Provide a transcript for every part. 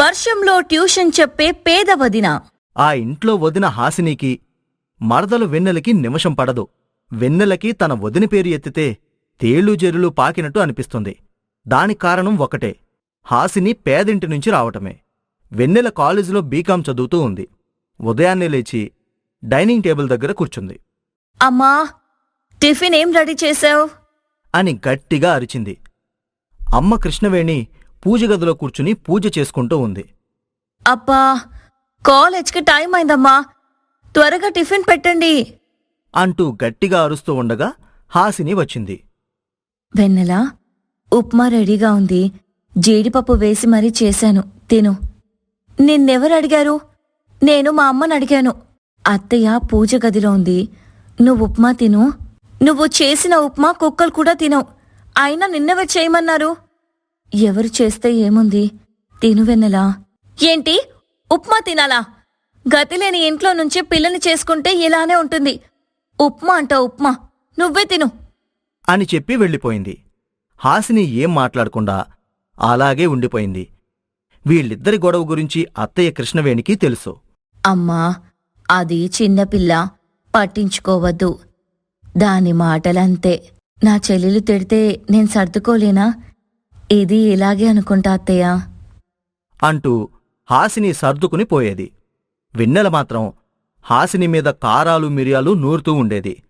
వర్షంలో ట్యూషన్ చెప్పే పేద వదిన. ఆ ఇంట్లో వదిన హాసినికి మరదలు వెన్నెలకి నిమిషం పడదు. వెన్నెలకి తన వదిన పేరు ఎత్తితే తేళ్ళు జెరులు పాకినట్టు అనిపిస్తుంది. దానికి కారణం ఒకటే హాసిని పేదింటి నుంచి రావటమే. వెన్నెల కాలేజీలో బీకాం చదువుతూ ఉంది. ఉదయాన్నే లేచి డైనింగ్ టేబుల్ దగ్గర కూర్చుంది. అమ్మా టిఫిన్ ఏం రెడీ చేసావు అని గట్టిగా అరిచింది. అమ్మ కృష్ణవేణి పూజ గదిలో కూర్చుని పూజ చేసుకుంటూ ఉంది. అబ్బా కాలేజ్కి టైం అయిందమ్మా. త్వరగా టిఫిన్ పెట్టండి. అంటూ గట్టిగా అరుస్తూ ఉండగా హాసిని వచ్చింది. వెన్నెల ఉప్మా రెడీగా ఉంది. జీడిపప్పు వేసి మరీ చేశాను. తిను. నిన్నెవరు అడిగారు? నేను మా అమ్మని అడిగాను. అత్తయ్య పూజ గదిలో ఉంది. నువ్వు ఉప్మా తిను. నువ్వు చేసిన ఉప్మా కుక్కలు కూడా తినవు. అయినా నిన్నెవరు చేయమన్నారు? ఎవరు చేస్తే ఏముంది? తిను వెన్నెలా. ఏంటి? ఉప్మా తినాలా? గతి లేని ఇంట్లో నుంచి పిల్లని చేసుకుంటే ఇలానే ఉంటుంది. ఉప్మా అంట ఉప్మా. నువ్వే తిను. అని చెప్పి వెళ్ళిపోయింది. హాసిని ఏం మాట్లాడకుండా అలాగే ఉండిపోయింది. వీళ్ళిద్దరి గొడవ గురించి అత్తయ్య కృష్ణవేణికి తెలుసు. అమ్మా అది చిన్నపిల్ల పట్టించుకోవద్దు. దాని మాటలంతే. నా చెల్లెలు తిడితే నేను సర్దుకోలేనా? ఇది ఇలాగే అనుకుంటా అత్తయ్య? అంటూ హాసిని సర్దుకుని పోయేది. వెన్నెల మాత్రం హాసిని మీద కారాలు మిరియాలు నూరుతూ ఉండేది.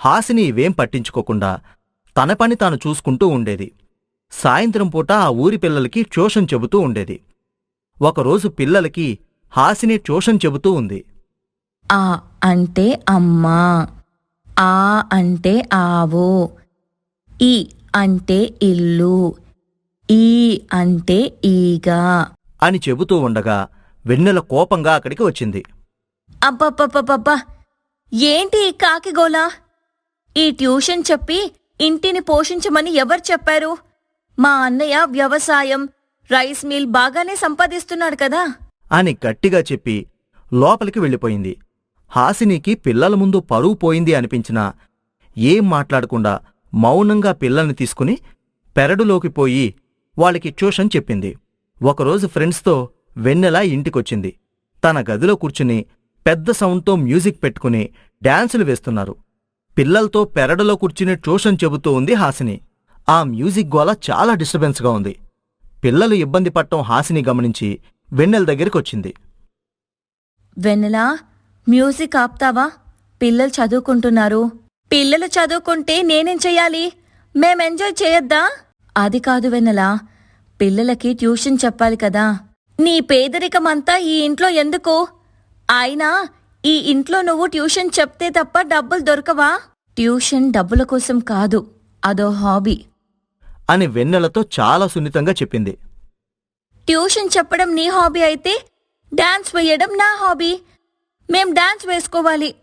హాసిని ఇవేం పట్టించుకోకుండా తన పని తాను చూసుకుంటూ ఉండేది. సాయంత్రం పూట ఆ ఊరి పిల్లలకి ట్యూషన్ చెబుతూ ఉండేది. ఒకరోజు పిల్లలకి హాసిని ట్యూషన్ చెబుతూ ఉంది. ఆ అంటే అమ్మా ఆ అంటే ఆవు ఈ అంటే ఇల్లు ఈ అంటే ఈగ. అని చెబుతూ ఉండగా వెన్నెల కోపంగా అక్కడికి వచ్చింది. అబ్బబ్బబ్బబ్బబ్బా ఏంటి ఈ కాకిగోలా ఈ ట్యూషన్ చెప్పి ఇంటిని పోషించమని ఎవరు చెప్పారు? మా అన్నయ్య వ్యవసాయం రైస్ మిల్ బాగానే సంపాదిస్తున్నాడు కదా? అని గట్టిగా చెప్పి లోపలికి వెళ్ళిపోయింది. హాసినికి పిల్లల ముందు పరువు పోయింది అనిపించినా ఏం మాట్లాడకుండా మౌనంగా పిల్లల్ని తీసుకుని పెరడులోకి పోయి వాళ్ళకి ట్యూషన్ చెప్పింది. ఒకరోజు ఫ్రెండ్స్తో వెన్నెల ఇంటికొచ్చింది. తన గదిలో కూర్చుని పెద్ద సౌండ్తో మ్యూజిక్ పెట్టుకుని డాన్సులు వేస్తున్నారు. పిల్లలతో పెరడలో కూర్చుని ట్యూషన్ చెబుతూ ఉంది హాసిని. ఆ మ్యూజిక్ గోల చాలా డిస్టర్బెన్స్గా ఉంది. పిల్లలు ఇబ్బంది పడటం హాసిని గమనించి వెన్నెల దగ్గరికొచ్చింది. వెన్నెలా మ్యూజిక్ ఆప్తావా? పిల్లలు చదువుకుంటున్నారు. పిల్లలు చదువుకుంటే నేనేం చెయ్యాలి? మేం ఎంజాయ్ చేయొద్దా? అది కాదు వెన్నెలా పిల్లలకి ట్యూషన్ చెప్పాలి కదా. నీ పేదరికమంతా ఈ ఇంట్లో ఎందుకు? అయినా ఈ ఇంట్లో నువ్వు ట్యూషన్ చెప్తే తప్ప డబ్బులు దొరకవా? ట్యూషన్ డబ్బుల కోసం కాదు అదో హాబీ. అని వెన్నెలతో చాలా సున్నితంగా చెప్పింది. ట్యూషన్ చెప్పడం నీ హాబీ అయితే డాన్స్ వేయడం నా హాబీ. మేం డాన్స్ వేసుకోవాలి.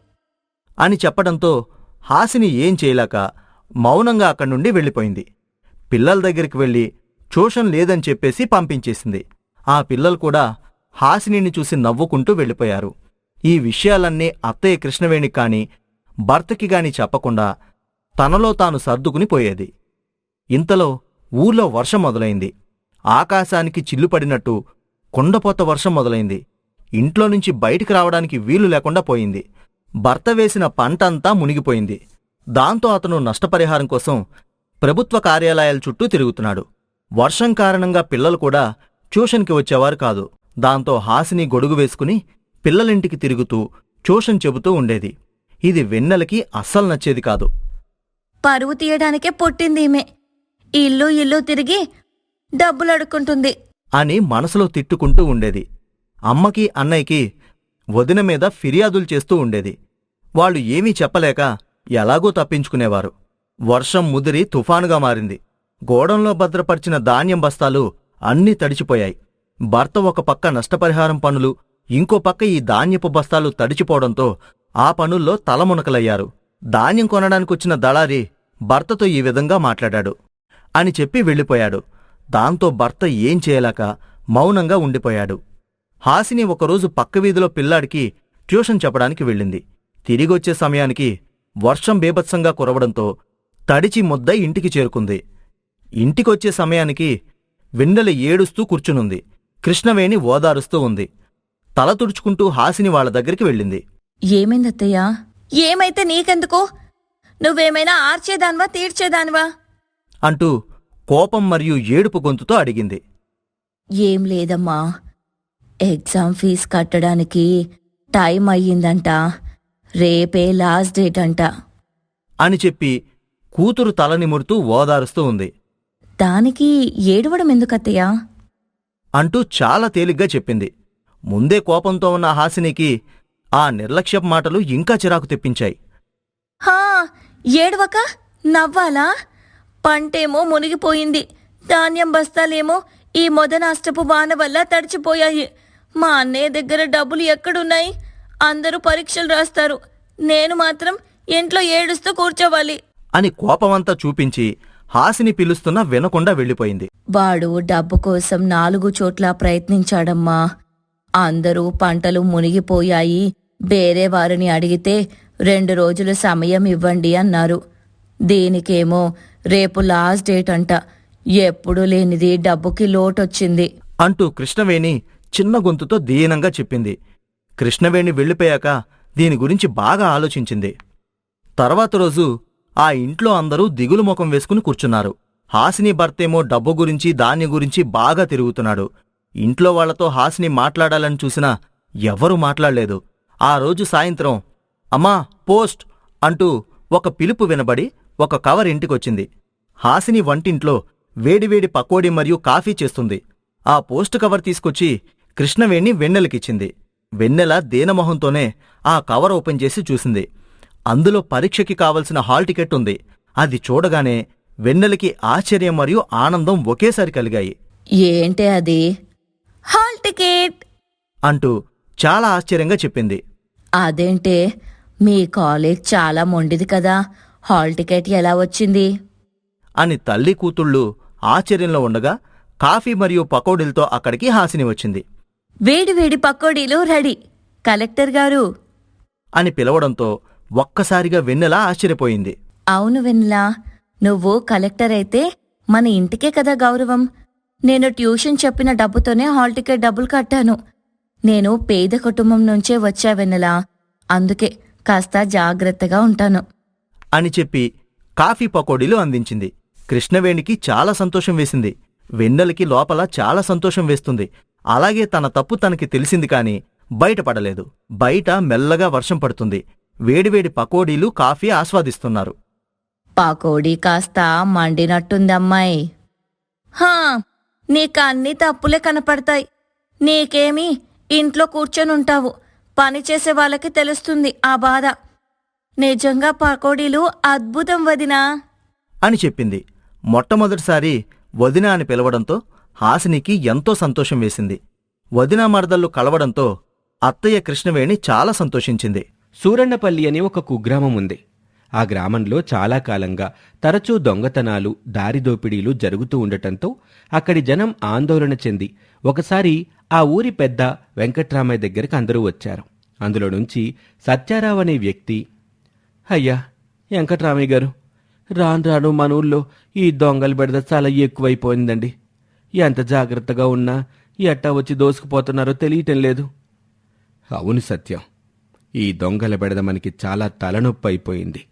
అని చెప్పడంతో హాసిని ఏం చేయలేక మౌనంగా అక్కడి నుండి వెళ్ళిపోయింది. పిల్లల దగ్గరికి వెళ్ళి ట్యూషన్ లేదని చెప్పేసి పంపించేసింది. ఆ పిల్లలు కూడా హాసినిని చూసి నవ్వుకుంటూ వెళ్ళిపోయారు. ఈ విషయాలన్నీ అత్తయ్య కృష్ణవేణి కాని భర్తకి గాని చెప్పకుండా తనలో తాను సర్దుకుని పోయేది. ఇంతలో ఊర్లో వర్షం మొదలైంది. ఆకాశానికి చిల్లుపడినట్టు కొండపోత కుండపోత వర్షం మొదలైంది. ఇంట్లో నుంచి బయటికి రావడానికి వీలు లేకుండా పోయింది. భర్త వేసిన పంటంతా మునిగిపోయింది. దాంతో అతను నష్టపరిహారం కోసం ప్రభుత్వ కార్యాలయాల చుట్టూ తిరుగుతున్నాడు. వర్షం కారణంగా పిల్లలు కూడా ట్యూషన్కి వచ్చేవారు కాదు. దాంతో హాసిని గొడుగు వేసుకుని పిల్లలింటికి తిరుగుతూ ట్యూషన్ చెబుతూ ఉండేది. ఇది వెన్నెలకి అస్సలు నచ్చేది కాదు. పరువు తీయడానికే పుట్టింది ఈమె. ఇల్లు ఇల్లు తిరిగి డబ్బులు అడుక్కుంటుంది అని మనసులో తిట్టుకుంటూ ఉండేది. అమ్మకి అన్నయ్యకి వదిన మీద ఫిర్యాదులు చేస్తూ ఉండేది. వాళ్ళు ఏమీ చెప్పలేక ఎలాగో తప్పించుకునేవారు. వర్షం ముదిరి తుఫానుగా మారింది. గోడంలో భద్రపరిచిన ధాన్యం బస్తాలు అన్నీ తడిచిపోయాయి. భర్త ఒక పక్క నష్టపరిహారం పనులు ఇంకో పక్క ఈ ధాన్యపు బస్తాలు తడిచిపోవడంతో ఆ పనుల్లో తలమునకలయ్యారు. ధాన్యం కొనడానికొచ్చిన దళారి భర్తతో ఈ విధంగా మాట్లాడాడు. అని చెప్పి వెళ్ళిపోయాడు. దాంతో భర్త ఏం చేయలేక మౌనంగా ఉండిపోయాడు. హాసిని ఒకరోజు పక్క వీధిలో పిల్లాడికి ట్యూషన్ చెప్పడానికి వెళ్ళింది. తిరిగొచ్చే సమయానికి వర్షం బీభత్సంగా కురవడంతో తడిచి ముద్ద ఇంటికి చేరుకుంది. ఇంటికొచ్చే సమయానికి వెన్నెల ఏడుస్తూ కూర్చునుంది. కృష్ణవేణి ఓదారుస్తూ ఉంది. తల తుడుచుకుంటూ హాసిని వాళ్ళ దగ్గరికి వెళ్ళింది. ఏమైందత్తయ్యా? ఏమైతే నీకెందుకు? నువ్వేమైనా ఆర్చేదాన్వా తీర్చేదాన్వా అంటూ కోపం మరియు ఏడుపు గొంతుతో అడిగింది. ఏం లేదమ్మా. ఎగ్జామ్ ఫీజు కట్టడానికి టైం అయ్యిందంట రేపే లాస్ట్ డేట్ అంట అని చెప్పి కూతురు తల నిమురుతూ ఓదారుస్తూ ఉంది. దానికి ఏడవడం ఎందుకత్తయ్యా? అంటూ చాలా తేలిగ్గా చెప్పింది. ముందే కోపంతో ఉన్న హాసినికి ఆ నిర్లక్ష్యపు మాటలు ఇంకా చిరాకు తెప్పించాయి. హా ఏడవక? నవ్వాలా? పంటేమో మునిగిపోయింది. ధాన్యం బస్తాలేమో ఈ మొదనాష్టపు వాన వల్ల తడిచిపోయాయి. మా అన్నయ్య దగ్గర డబ్బులు ఎక్కడున్నాయి? అందరూ పరీక్షలు రాస్తారు. నేను మాత్రం ఇంట్లో ఏడుస్తూ కూర్చోవాలి. అని కోపమంతా చూపించి హాసిని పిలుస్తున్నా వినకుండా వెళ్ళిపోయింది. వాడు డబ్బు కోసం నాలుగు చోట్ల ప్రయత్నించాడమ్మా. అందరూ పంటలు మునిగిపోయాయి. వేరే వారిని అడిగితే రెండు రోజులు సమయం ఇవ్వండి అన్నారు. దీనికేమో రేపు లాస్ట్ డేట్ అంట. ఎప్పుడూ లేనిది డబ్బుకి లోటొచ్చింది. అంటూ కృష్ణవేణి చిన్న గొంతుతో దీనంగా చెప్పింది. కృష్ణవేణి వెళ్ళిపోయాక దీని గురించి బాగా ఆలోచించింది. తర్వాత రోజు ఆ ఇంట్లో అందరూ దిగులు ముఖం వేసుకుని కూర్చున్నారు. హాసిని భర్తేమో డబ్బు గురించి ధాన్యం గురించి బాగా తిరుగుతున్నాడు. ఇంట్లో వాళ్ళతో హాసిని మాట్లాడాలని చూసినా ఎవరూ మాట్లాడలేదు. ఆ రోజు సాయంత్రం అమ్మా పోస్ట్ అంటూ ఒక పిలుపు వినబడి ఒక కవర్ ఇంటికొచ్చింది. హాసిని వంటింట్లో వేడివేడి పకోడీ మరియు కాఫీ చేస్తుంది. ఆ పోస్ట్ కవర్ తీసుకొచ్చి కృష్ణవేణి వెన్నెలకిచ్చింది. వెన్నెల దీనమొహంతోనే ఆ కవర్ ఓపెన్ చేసి చూసింది. అందులో పరీక్షకి కావలసిన హాల్ టికెట్ ఉంది. అది చూడగానే వెన్నెలకి ఆశ్చర్యం మరియు ఆనందం ఒకేసారి కలిగాయి. ఏంటే అది? Hall ticket! అంటూ చాలా ఆశ్చర్యంగా చెప్పింది. అదేంటే మీ కాలేజ్ చాలా మొండిది కదా. హాల్ టికెట్ ఎలా వచ్చింది? అని తల్లి కూతుళ్ళు ఆశ్చర్యంలో ఉండగా కాఫీ మరియు పకోడీలతో అక్కడికి హాసిని వచ్చింది. వేడి వేడి పకోడీలు రెడీ. కలెక్టర్ గారు! అని పిలవడంతో ఒక్కసారిగా వెన్నెల ఆశ్చర్యపోయింది. అవును వెన్నెలా నువ్వు కలెక్టర్ అయితే మన ఇంటికే కదా గౌరవం. నేను ట్యూషన్ చెప్పిన డబ్బుతోనే హాల్ టికెట్ డబ్బులు కట్టాను. నేను పేద కుటుంబం నుంచే వచ్చా వెన్నెలా అందుకే కాస్త జాగ్రత్తగా ఉంటాను. అని చెప్పి కాఫీ పకోడీలు అందించింది. కృష్ణవేణికి చాలా సంతోషం వేసింది. వెన్నెలకి లోపల చాలా సంతోషం వేస్తుంది. అలాగే తన తప్పు తనకి తెలిసింది కాని బయటపడలేదు. బయట మెల్లగా వర్షం పడుతుంది. వేడివేడి పకోడీలు కాఫీ ఆస్వాదిస్తున్నారు. పకోడీ కాస్త మండినట్టుందమ్మాయి. హా నీకు అన్ని తప్పులే కనపడతాయి. నీకేమి ఇంట్లో కూర్చొని ఉంటావు పని చేసే వాళ్ళకి తెలుస్తుంది ఆ బాధ. నిజంగా పకోడీలు అద్భుతం వదినా. అని చెప్పింది. మొట్టమొదటిసారి వదిన అని పిలవడంతో హాసినికి ఎంతో సంతోషం వేసింది. వదిన మరదళ్ళు కలవడంతో అత్తయ్య కృష్ణవేణి చాలా సంతోషించింది. సూరన్నపల్లి అని ఒక కుగ్రామం ఉంది. ఆ గ్రామంలో చాలా కాలంగా తరచూ దొంగతనాలు దారిదోపిడీలు జరుగుతూ ఉండటంతో అక్కడి జనం ఆందోళన చెంది ఒకసారి ఆ ఊరి పెద్ద వెంకట్రామయ్య దగ్గరికి అందరూ వచ్చారు. అందులో నుంచి సత్యారావు అనే వ్యక్తి అయ్యా వెంకట్రామయ్య గారు రాను రాను మన ఊళ్ళో ఈ దొంగల బెడద చాలా ఎక్కువైపోయిందండి. ఎంత జాగ్రత్తగా ఉన్నా ఎట్టా వచ్చి దోసుకుపోతున్నారో తెలియటం లేదు. అవును సత్యం. ఈ దొంగల బెడద మనకి చాలా తలనొప్పి అయిపోయింది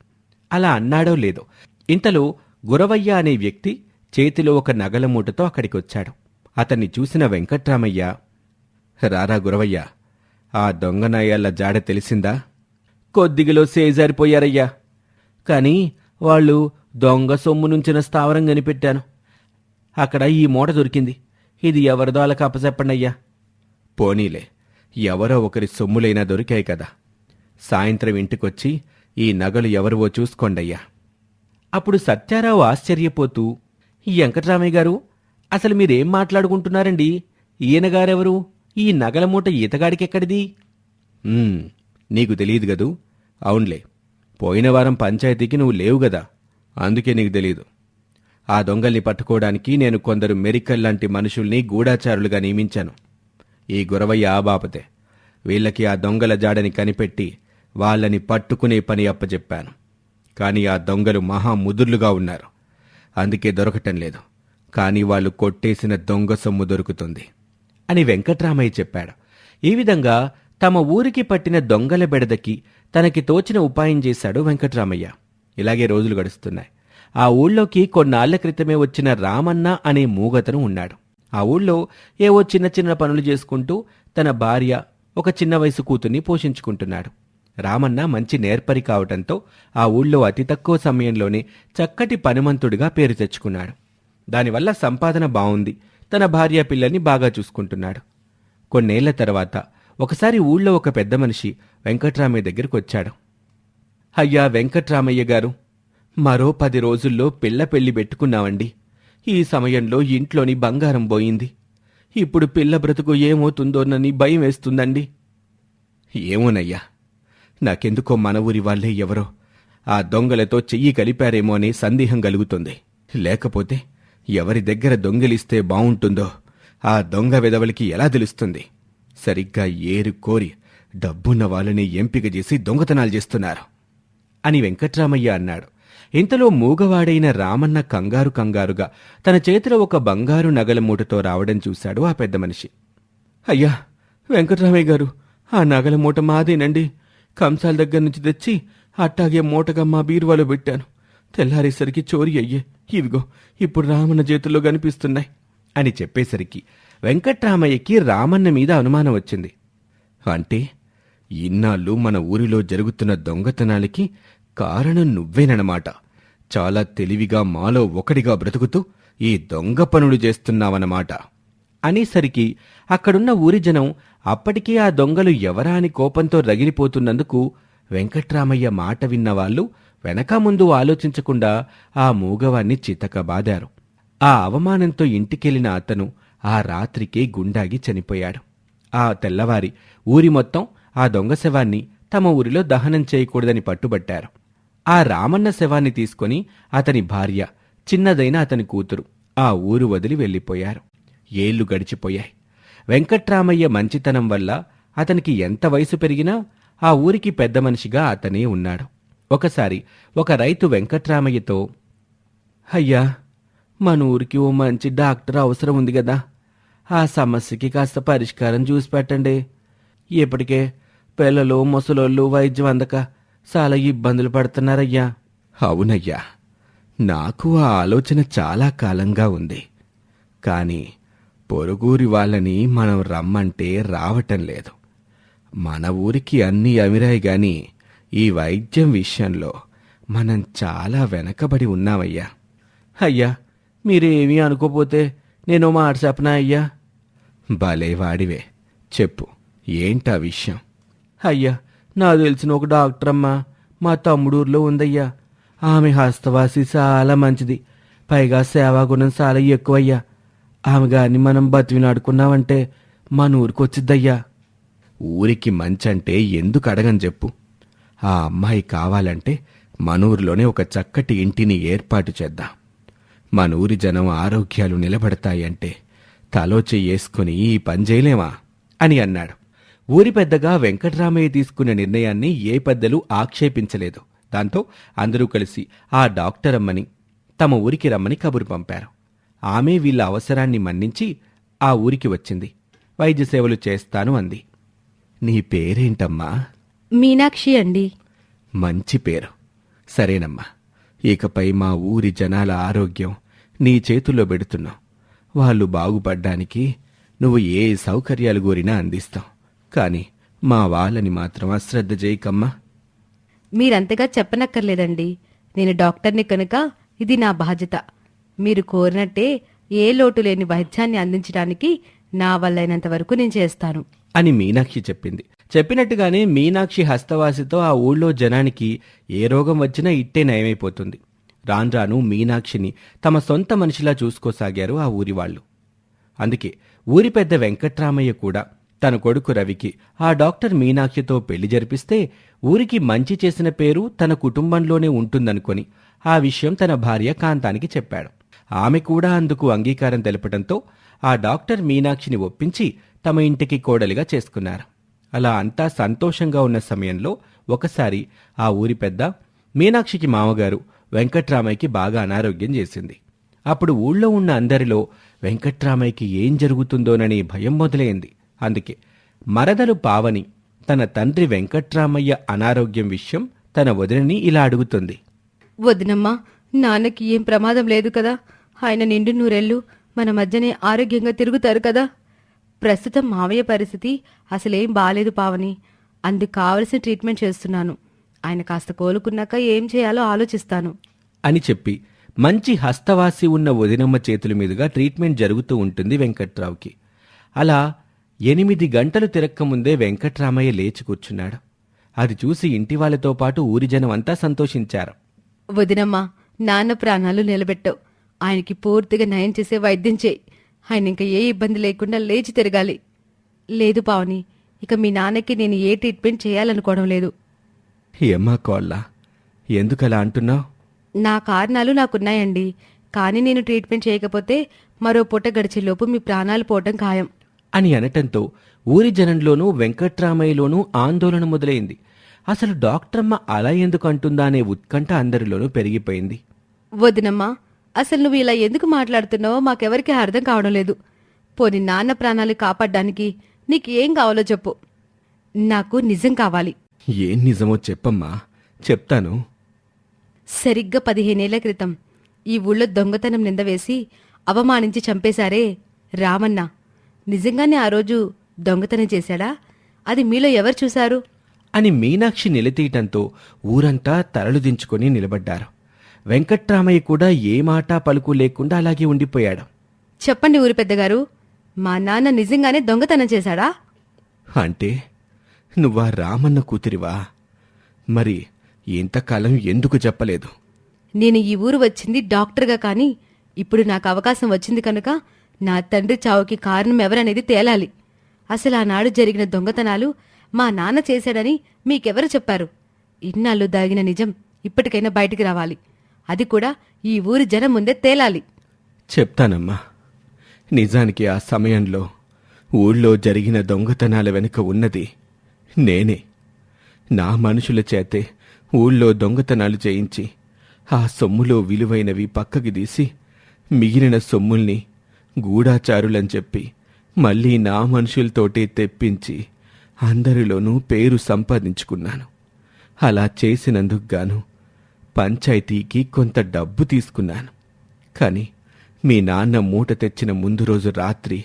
అలా అన్నాడో లేదో. ఇంతలో గురవయ్య అనే వ్యక్తి చేతిలో ఒక నగల మూటతో అక్కడికి వచ్చాడు అతన్ని చూసిన వెంకట్రామయ్య రారా గురవయ్య ఆ దొంగ జాడ తెలిసిందా? కొద్దిగలో సేజారిపోయారయ్యా. కానీ వాళ్ళు దొంగ సొమ్ము నుంచిన స్థావరం కనిపెట్టాను. అక్కడ ఈ మూట దొరికింది. ఇది ఎవరిదో అలా కప్పచెప్పండయ్యా పోనీలే ఎవరో ఒకరి సొమ్ములైనా దొరికాయి కదా. సాయంత్రం ఇంటికొచ్చి ఈ నగలు ఎవరివో చూసుకోండయ్యా. అప్పుడు సత్యారావు ఆశ్చర్యపోతూ ఈ వెంకటరామయ్య గారు అసలు మీరేం మాట్లాడుకుంటున్నారండి? ఈయనగారెవరు ఈ నగల మూట ఈతగాడికెక్కడిది? నీకు తెలియదు గదూ. అవునులే. పోయిన వారం పంచాయతీకి నువ్వు లేవు గదా. అందుకే నీకు తెలీదు ఆ దొంగల్ని పట్టుకోవడానికి నేను కొందరు మెరికల్ లాంటి మనుషుల్ని గూఢాచారులుగా నియమించాను. ఈ గురవయ్య ఆ బాపతే. వీళ్ళకి ఆ దొంగల జాడని కనిపెట్టి వాళ్ళని పట్టుకునే పని అప్పచెప్పాను కానీ ఆ దొంగలు మహా ముదుర్లుగా ఉన్నారు. అందుకే దొరకటం లేదు. కానీ వాళ్ళు కొట్టేసిన దొంగ సొమ్ము దొరుకుతుంది అని వెంకట్రామయ్య చెప్పాడు. ఈ విధంగా తమ ఊరికి పట్టిన దొంగల బెడదకి తనకి తోచిన ఉపాయం చేశాడు వెంకట్రామయ్య. ఇలాగే రోజులు గడుస్తున్నాయి. ఆ ఊళ్ళోకి కొన్నాళ్ళ క్రితమే వచ్చిన రామన్న అనే మూగతను ఉన్నాడు. ఆ ఊళ్ళో ఏవో చిన్న చిన్న పనులు చేసుకుంటూ తన భార్య ఒక చిన్న వయసు కూతుర్ని పోషించుకుంటున్నాడు. రామన్న మంచి నేర్పరి కావటంతో ఆ ఊళ్ళో అతి తక్కువ సమయంలోనే చక్కటి పనిమంతుడిగా పేరు తెచ్చుకున్నాడు. దానివల్ల సంపాదన బాగుంది తన భార్య పిల్లల్ని బాగా చూసుకుంటున్నాడు. కొన్నేళ్ళ తర్వాత ఒకసారి ఊళ్ళో ఒక పెద్ద మనిషి వెంకట్రామయ్య దగ్గరికి వచ్చాడు అయ్యా వెంకట్రామయ్య గారు మరో పది రోజుల్లో పిల్ల పెళ్ళి పెట్టుకున్నామండి. ఈ సమయంలో ఇంట్లోని బంగారం పోయింది. ఇప్పుడు పిల్ల బ్రతుకు ఏమవుతుందోనని భయం వేస్తుందండి. ఏమోనయ్యా నాకెందుకో మన ఊరి వాళ్ళే ఎవరో. ఆ దొంగలతో చెయ్యి కలిపారేమో అని సందేహం కలుగుతుంది. లేకపోతే ఎవరి దగ్గర దొంగిలిస్తే బావుంటుందో ఆ దొంగ విధవలకి ఎలా తెలుస్తుంది? సరిగ్గా ఏరు కోరి డబ్బున్న వాళ్ళని ఎంపిక చేసి దొంగతనాలు చేస్తున్నారు అని వెంకట్రామయ్య అన్నాడు. ఇంతలో మూగవాడైన రామన్న కంగారు కంగారుగా తన చేతిలో ఒక బంగారు నగల మూటతో రావడం చూశాడు ఆ పెద్ద మనిషి. అయ్యా వెంకట్రామయ్య గారు ఆ నగల మూట మాదేనండి. కంసాల దగ్గర నుంచి తెచ్చి అట్టాగే మూటగా మా బీరువాలో పెట్టాను. తెల్లారేసరికి చోరీ అయ్యే. ఇవిగో ఇప్పుడు రామన్న చేతుల్లో కనిపిస్తున్నాయి. అని చెప్పేసరికి వెంకట్రామయ్యకి రామన్న మీద అనుమానం వచ్చింది. అంటే ఇన్నాళ్ళు మన ఊరిలో జరుగుతున్న దొంగతనాలకి కారణం నువ్వేనన్నమాట. చాలా తెలివిగా మాలో ఒకడిగా బ్రతుకుతూ ఈ దొంగ పనులు చేస్తున్నావన్నమాట. అనేసరికి అక్కడున్న ఊరి జనం అప్పటికే ఆ దొంగలు ఎవరా అని కోపంతో రగిలిపోతున్నందుకు వెంకట్రామయ్య మాట విన్నవాళ్ళు వెనక ముందు ఆలోచించకుండా ఆ మూగవాణ్ణి చితకబాదారు. ఆ అవమానంతో ఇంటికెళ్ళిన అతను ఆ రాత్రికే గుండాగి చనిపోయాడు. ఆ తెల్లవారి ఊరి మొత్తం ఆ దొంగ శవాన్ని తమ ఊరిలో దహనం చేయకూడదని పట్టుబట్టారు. ఆ రామన్న శవాన్ని తీసుకొని అతని భార్య చిన్నదైన అతని కూతురు ఆ ఊరు వదిలి వెళ్ళిపోయారు. ఏళ్ళు గడిచిపోయాయి. వెంకట్రామయ్య మంచితనం వల్ల అతనికి ఎంత వయసు పెరిగినా ఆ ఊరికి పెద్ద మనిషిగా అతనే ఉన్నాడు. ఒకసారి ఒక రైతు వెంకట్రామయ్యతో అయ్యా మన ఊరికి ఓ మంచి డాక్టర్ అవసరం ఉంది కదా ఆ సమస్యకి కాస్త పరిష్కారం చూసి పెట్టండి. ఇప్పటికే పిల్లలు ముసలోళ్ళు వైద్యం అందక చాలా ఇబ్బందులు పడుతున్నారయ్యా. అవునయ్యా నాకు ఆ ఆలోచన చాలా కాలంగా ఉంది. కానీ పొరుగురి వాళ్ళని మనం రమ్మంటే రావటం లేదు. మన ఊరికి అన్నీ అమిరాయి గాని ఈ వైద్యం విషయంలో మనం చాలా వెనకబడి ఉన్నామయ్యా. అయ్యా మీరేమీ అనుకోపోతే నేను మాట చెప్పనా అయ్యా? భలే వాడివే చెప్పు ఏంటా విషయం? అయ్యా నా తెలిసిన ఒక డాక్టర్ అమ్మా మా తమ్ముడూరులో ఉందయ్యా. ఆమె హస్తవాసి చాలా మంచిది పైగా సేవాగుణం చాలా ఎక్కువయ్యా. ఆమె గారిని మనం బతివినాడుకున్నామంటే మన ఊరికి వచ్చిద్దయ్యా. ఊరికి మంచంటే ఎందుకు అడగని చెప్పు. ఆ అమ్మాయి కావాలంటే మన ఊరిలోనే ఒక చక్కటి ఇంటిని ఏర్పాటు చేద్దాం. మన ఊరి జనం ఆరోగ్యాలు నిలబడతాయంటే తలో చెయ్యేసుకుని ఈ పని చేయలేమా? అని అన్నాడు. ఊరి పెద్దగా వెంకట్రామయ్య తీసుకున్న నిర్ణయాన్ని ఏ పెద్దలు ఆక్షేపించలేదు. దాంతో అందరూ కలిసి ఆ డాక్టర్ అమ్మని తమ ఊరికి రమ్మని కబురు పంపారు. ఆమె వీళ్ళ అవసరాన్ని మన్నించి ఆ ఊరికి వచ్చింది. వైద్య సేవలు చేస్తాను అంది. నీ పేరేంటమ్మా? మీనాక్షి అండి. మంచి పేరు. సరేనమ్మా. ఇకపై మా ఊరి జనాల ఆరోగ్యం నీ చేతుల్లో పెడుతున్నావు వాళ్ళు బాగుపడ్డానికి నువ్వు ఏ సౌకర్యాలు కోరినా అందిస్తావు కానీ మా వాళ్ళని మాత్రం అశ్రద్ధ చేయకమ్మా. మీరంతగా చెప్పనక్కర్లేదండి. నేను డాక్టర్ని కనుక ఇది నా బాధ్యత. మీరు కోరినట్టే ఏ లోటు లేని వైద్యాన్ని అందించడానికి నా వల్లైనంత వరకు నేను చేస్తాను. అని మీనాక్షి చెప్పింది. చెప్పినట్టుగానే మీనాక్షి హస్తవాసితో ఆ ఊళ్ళో జనానికి ఏ రోగం వచ్చినా ఇట్టే నయమైపోతుంది. రాన్రాను మీనాక్షిని తమ సొంత మనిషిలా చూసుకోసాగారు ఆ ఊరి వాళ్ళు. అందుకే ఊరి పెద్ద వెంకట్రామయ్య కూడా తన కొడుకు రవికి ఆ డాక్టర్ మీనాక్షితో పెళ్ళి జరిపిస్తే ఊరికి మంచి చేసిన పేరు తన కుటుంబంలోనే ఉంటుందనుకొని ఆ విషయం తన భార్య కాంతానికి చెప్పాడు. ఆమె కూడా అందుకు అంగీకారం తెలపడంతో ఆ డాక్టర్ మీనాక్షిని ఒప్పించి తమ ఇంటికి కోడలిగా చేసుకున్నారు. అలా అంతా సంతోషంగా ఉన్న సమయంలో ఒకసారి ఆ ఊరి పెద్ద మీనాక్షికి మామగారు వెంకట్రామయ్యకి బాగా అనారోగ్యం చేసింది. అప్పుడు ఊళ్ళో ఉన్న అందరిలో వెంకట్రామయ్యకి ఏం జరుగుతుందోనని భయం మొదలైంది. అందుకే మరదలు పావని తన తండ్రి వెంకట్రామయ్య అనారోగ్యం విషయం తన వదినని ఇలా అడుగుతుంది. వదినమ్మా నాన్నకి ఏం ప్రమాదం లేదు కదా? ఆయన నిండు నూరెళ్ళు మన మధ్యనే ఆరోగ్యంగా తిరుగుతారు కదా. ప్రస్తుతం మావయ్య పరిస్థితి అసలేం బాలేదు పావని. అందుకు కావలసిన ట్రీట్మెంట్ చేస్తున్నాను. ఆయన కాస్త కోలుకున్నాక ఏం చేయాలో ఆలోచిస్తాను. అని చెప్పి మంచి హస్తవాసి ఉన్న వదినమ్మ చేతుల మీదుగా ట్రీట్మెంట్ జరుగుతూ ఉంటుంది వెంకట్రావుకి. అలా ఎనిమిది గంటలు తిరక్కముందే వెంకట్రామయ్య లేచి కూర్చున్నాడు. అది చూసి ఇంటి వాళ్ళతో పాటు ఊరి జనం అంతా సంతోషించారు. వదినమ్మా నాన్న ప్రాణాలు నిలబెట్టావు. ఆయనకి పూర్తిగా నయం చేసే వైద్యం చేయి. ఆయన ఇంకా ఏ ఇబ్బంది లేకుండా లేచి తిరగాలి. లేదు పావని ఇక మీ నాన్నకి నేను ఏ ట్రీట్మెంట్ చేయాలనుకోవడం లేదు. ఏమ్మా కోళ్ళ ఎందుకలా అంటున్నావు? నా కారణాలు నాకున్నాయండి. కానీ నేను ట్రీట్మెంట్ చేయకపోతే మరో పూట గడిచేలోపు మీ ప్రాణాలు పోవటం ఖాయం. అని అనటంతో ఊరి జనంలోనూ వెంకట్రామయ్యలోనూ ఆందోళన మొదలైంది. అసలు డాక్టరమ్మ అలా ఎందుకు అంటుందా అనే ఉత్కంఠ అందరిలోనూ పెరిగిపోయింది. వదినమ్మా అసలు నువ్వు ఇలా ఎందుకు మాట్లాడుతున్నావో మాకెవరికి అర్థం కావడం లేదు. పోని నాన్న ప్రాణాలు కాపాడడానికి నీకు ఏం కావాలో చెప్పు. నాకు నిజం కావాలి. ఏం నిజమో చెప్పమ్మా. చెప్తాను. సరిగ్గా పదిహేనేళ్ళ క్రితం ఈ ఊళ్ళో దొంగతనం నింద వేసి అవమానించి చంపేశారే రామన్న. నిజంగానే ఆ రోజు దొంగతనం చేశాడా? అది మీలో ఎవరు చూశారు? అని మీనాక్షి నిలతీయటంతో ఊరంతా తలలు దించుకొని నిలబడ్డారు. వెంకట్రామయ్య కూడా ఏ మాట పలుకు లేకుండా అలాగే ఉండిపోయాడు. చెప్పండి ఊరి పెద్దగారు మా నాన్న నిజంగానే దొంగతనం చేశాడా? అంటే నువ్వా రామన్న కూతురివా? మరి ఇంతకాలం ఎందుకు చెప్పలేదు? నేను ఈ ఊరు వచ్చింది డాక్టర్గా కానీ ఇప్పుడు నాకు అవకాశం వచ్చింది కనుక నా తండ్రి చావుకి కారణం ఎవరనేది తేలాలి. అసలు ఆనాడు జరిగిన దొంగతనాలు మా నాన్న చేశాడని మీకెవరు చెప్పారు? ఇన్నాళ్ళు దాగిన నిజం ఇప్పటికైనా బయటికి రావాలి. అది కూడా ఈ ఊరి జనం ముందే తేలాలి. చెప్తానమ్మా. నిజానికి ఆ సమయంలో ఊళ్ళో జరిగిన దొంగతనాల వెనుక ఉన్నది నేనే. నా మనుషుల చేతే ఊళ్ళో దొంగతనాలు చేయించి ఆ సొమ్ములో విలువైనవి పక్కకి తీసి మిగిలిన సొమ్ముల్ని గూఢాచారులని చెప్పి మళ్ళీ నా మనుషులతోటే తెప్పించి అందరిలోనూ పేరు సంపాదించుకున్నాను. అలా చేసినందుకు గాను పంచాయతీకి కొంత డబ్బు తీసుకున్నాను. కానీ మీ నాన్న మూట తెచ్చిన ముందు రోజు రాత్రి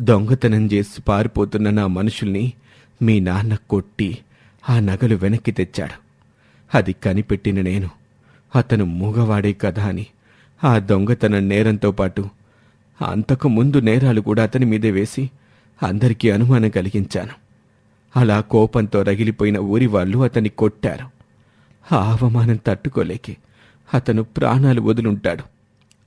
దొంగతనం చేసి పారిపోతున్న నా మనుషుల్ని మీ నాన్న కొట్టి ఆ నగలు వెనక్కి తెచ్చాడు. అది కనిపెట్టిన నేను అతను మూగవాడే కదా అని ఆ దొంగతనం నేరంతో పాటు అంతకు ముందు నేరాలు కూడా అతని మీదే వేసి అందరికీ అనుమానం కలిగించాను. అలా కోపంతో రగిలిపోయిన ఊరి వాళ్ళు అతన్ని కొట్టారు. ఆ అవమానం తట్టుకోలేకే. అతను ప్రాణాలు వదులుంటాడు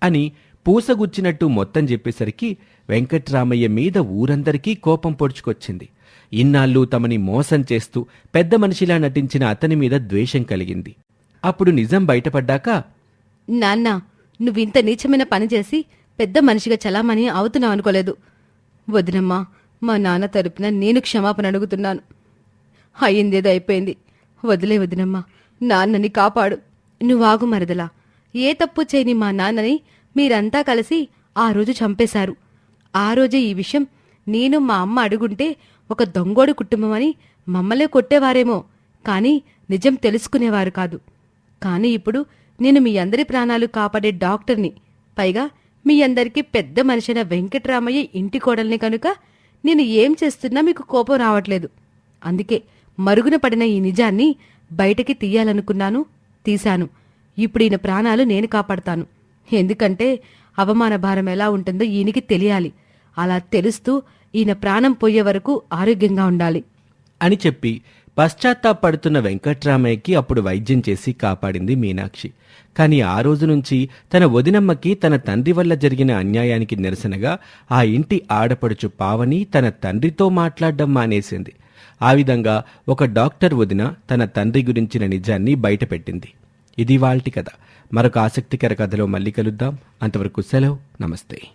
అని పూసగుచ్చినట్టు మొత్తం చెప్పేసరికి వెంకట్రామయ్య మీద ఊరందరికీ కోపం పొడుచుకొచ్చింది. ఇన్నాళ్ళు తమని మోసం చేస్తూ పెద్ద మనిషిలా నటించిన అతని మీద ద్వేషం కలిగింది. అప్పుడు నిజం బయటపడ్డాక నాన్న నువ్వింత నీచమైన పని చేసి పెద్ద మనిషిగా చలామణి అవుతున్నావు అనుకోలేదు. వదినమ్మా మా నాన్న తరపున నేను క్షమాపణ అడుగుతున్నాను. అయ్యిందేదో అయిపోయింది. వదిలే వదినమ్మా నాన్నని కాపాడు. నువ్వాగు మరదలా. ఏ తప్పు చేయని మా నాన్నని మీరంతా కలిసి ఆ రోజు చంపేశారు. ఆ రోజే ఈ విషయం నేను మా అమ్మ అడుగుంటే ఒక దొంగోడు కుటుంబం అని కొట్టేవారేమో. కానీ నిజం తెలుసుకునేవారు కాదు. కానీ ఇప్పుడు నేను మీ అందరి ప్రాణాలు కాపాడే డాక్టర్ని. పైగా మీ అందరికీ పెద్ద మనిషైన వెంకట్రామయ్య ఇంటి కోడల్ని కనుక నేను ఏం చేస్తున్నా మీకు కోపం రావట్లేదు. అందుకే మరుగున పడిన ఈ నిజాన్ని బయటకి తీయాలనుకున్నాను తీశాను. ఇప్పుడు ఈయన ప్రాణాలు నేను కాపాడతాను. ఎందుకంటే అవమాన భారం ఎలా ఉంటుందో ఈయనకి తెలియాలి. అలా తెలుస్తూ ఈయన ప్రాణం పోయే వరకు ఆరోగ్యంగా ఉండాలి. అని చెప్పి పశ్చాత్తాపడుతున్న వెంకట్రామయ్యకి అప్పుడు వైద్యం చేసి కాపాడింది మీనాక్షి. కానీ ఆ రోజు నుంచి తన వదినమ్మకి తన తండ్రి వల్ల జరిగిన అన్యాయానికి నిరసనగా ఆ ఇంటి ఆడపడుచు పావని తన తండ్రితో మాట్లాడడం మానేసింది. ఆ విధంగా ఒక డాక్టర్ వదిన తన తండ్రి గురించిన నిజాన్ని బయటపెట్టింది. ఇది వాల్టి కథ. మరొక ఆసక్తికర కథలో మళ్ళీ కలుద్దాం. అంతవరకు సెలవు. నమస్తే.